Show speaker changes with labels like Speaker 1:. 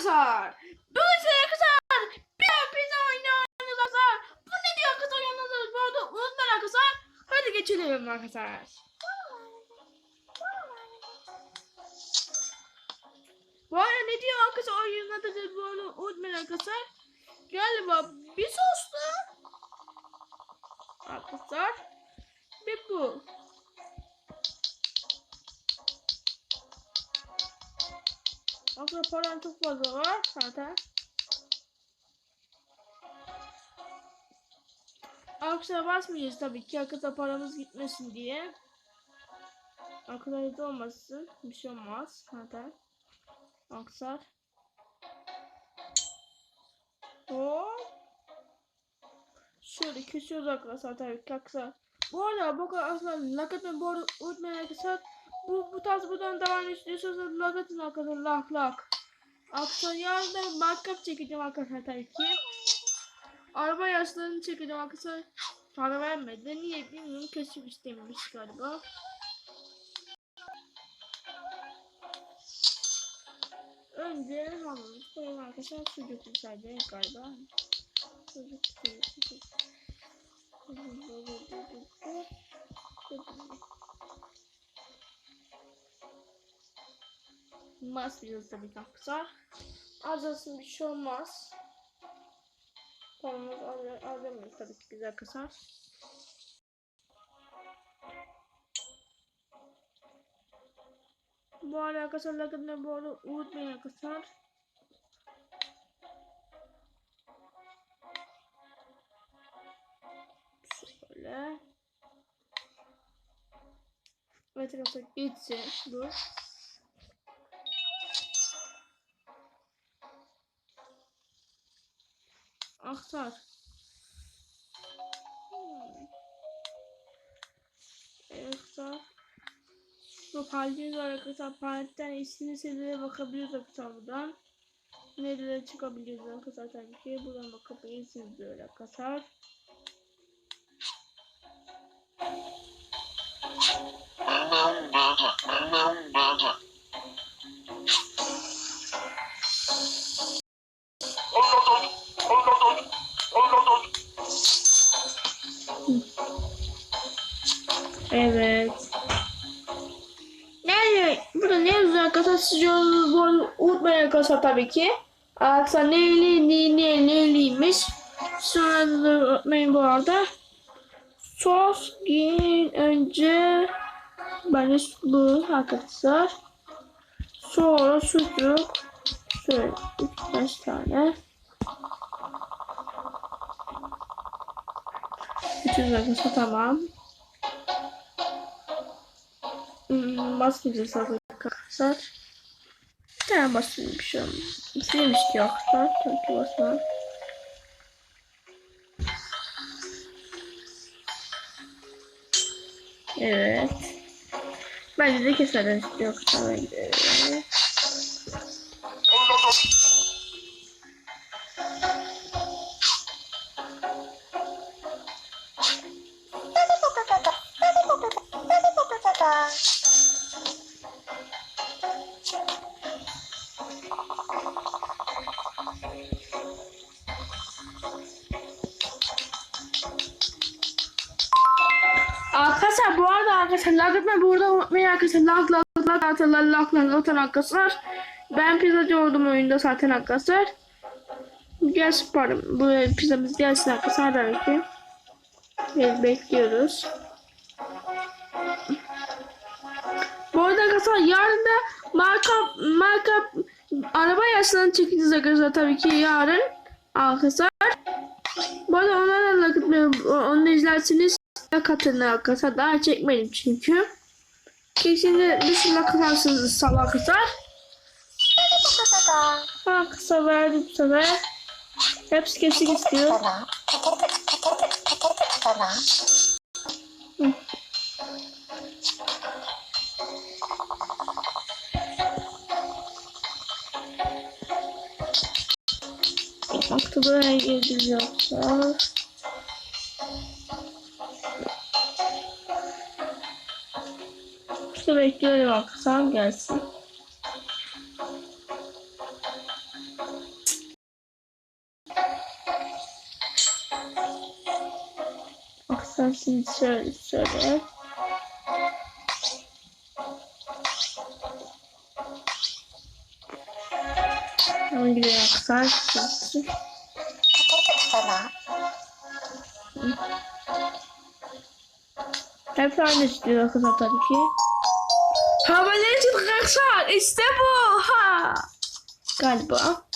Speaker 1: arkadaşlar. Dolayısıyla arkadaşlar bir pizza oynuyoruz arkadaşlar. Bu ne diyor arkadaşlar oynuyoruz bu arada unutmayın arkadaşlar. Hadi geçelim arkadaşlar. Bu arada ne diyor arkadaşlar oyunun adı bu arada unutmayın arkadaşlar. Galiba bir soslu. Arkadaşlar. Aslında param çok fazla var zaten. Arkadaşlar basmayacağız tabii ki arkadaşlar paramız gitmesin diye. Arkadaşlar olmasın. Bir şey olmaz zaten. Arkadaşlar. Hop. Şöyle kesiyoruz arkadaşlar tabii ki arkadaşlar. Bu arada bu kadar arkadaşlar lakatın bu arada unutmayın arkadaşlar. Bu, bu tarz buradan devam istiyorsanız lakatın arkadaşlar lak lak. Arkadaşlar yarın da markup çekeceğim arkadaşlar tabii ki. Araba yaşlarını çekeceğim arkadaşlar. Para vermedi. Niye bilmiyorum. Keşif istememiş galiba. Önce hamurumuzu koyalım arkadaşlar. Sucuk sadece galiba. Sucuk, sucuk, sucuk. Mas biraz tabii ki arkadaşlar. Azalsın bir şey olmaz. Paramız alamayız tabii ki güzel kasar. Bu arada arkadaşlar lagını bu arada unutmayın arkadaşlar. Şöyle. Evet arkadaşlar geçsin. Dur. Aktar. Aktar. Bu paleti var arkadaşlar. Paletten istediğiniz şeylere bakabiliyoruz arkadaşlar buradan. Nerelere çıkabiliyoruz arkadaşlar tabii ki. Buradan bakabilirsiniz böyle arkadaşlar. Evet. Yani burada ne yazıyor arkadaşlar? Siz bu arada unutmayın arkadaşlar tabii ki. Arkadaşlar neyli ne ne neyliymiş. Sonra da unutmayın bu arada. Sos giyin önce bence bu arkadaşlar. Sonra sucuk. Şöyle 3-5 tane. Bütün arkadaşlar tamam. Hmm, basmayacağız arkadaşlar. Bir tane basmayayım bir ki arkadaşlar. Ki basmam. Evet. Bence de keserden istiyor. Bence. Evet. Arkadaşlar bu arada arkadaşlar lag etme burada unutmayın arkadaşlar lag lag lag arkadaşlar lag lag zaten arkadaşlar. Ben pizzacı oldum oyunda zaten arkadaşlar. Gel pardon bu pizzamız gelsin arkadaşlar belki. Evet, bekliyoruz. Bu arada arkadaşlar yarın da marka marka araba yaşlarını çekeceğiz arkadaşlar tabii ki yarın arkadaşlar. Bu arada onlarla etmeyin onu izlersiniz katını arkadaşlar daha çekmedim çünkü. Kesinlikle dışında kalarsınız salaklar. Ha kısa verdim sefer. Hepsi kesik istiyor. Hı. Buraya geliyorlar. Neyse bekliyorum akşam gelsin. Akşam şimdi şöyle şöyle. Ama gidiyor akşam.
Speaker 2: Sana.
Speaker 1: Hep aynı istiyor kıza tabii ki. Hava Legend Raksan işte bu ha. Galiba.